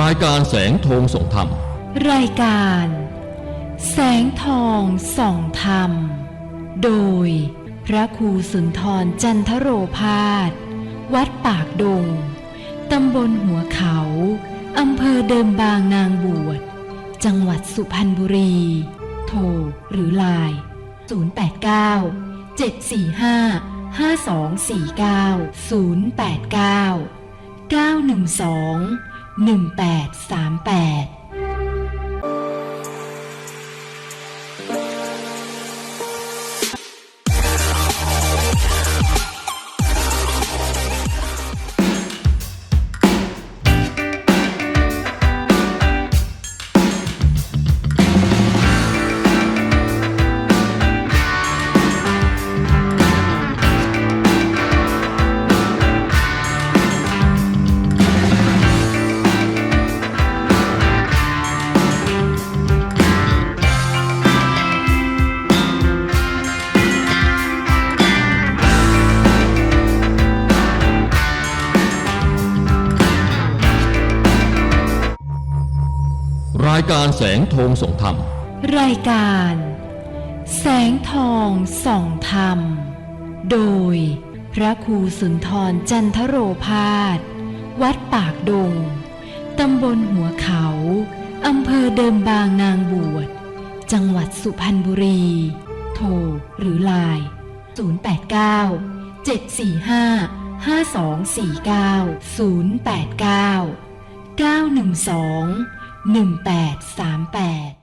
รายการแสงโทงส่องธรรม รายการ แสงทองส่องธรรม โดย พระครูสุนทรจันทโรพาสวัดปากดง ตำบลหัวเขา อำเภอเดิมบางนางบวช จังหวัดสุพรรณบุรี โทรหรือไลน์089 745 5249 089 912 1838ายการแสงโทงส่องธรรม รายการ แสงทองส่องธรรม โดย พระครูสุนทรจันทโรพาสวัดปากดง ตำบลหัวเขา อำเภอเดิมบางนางบวช จังหวัดสุพรรณบุรี โทรหรือไลน์ 089 745 5249 089 912 1838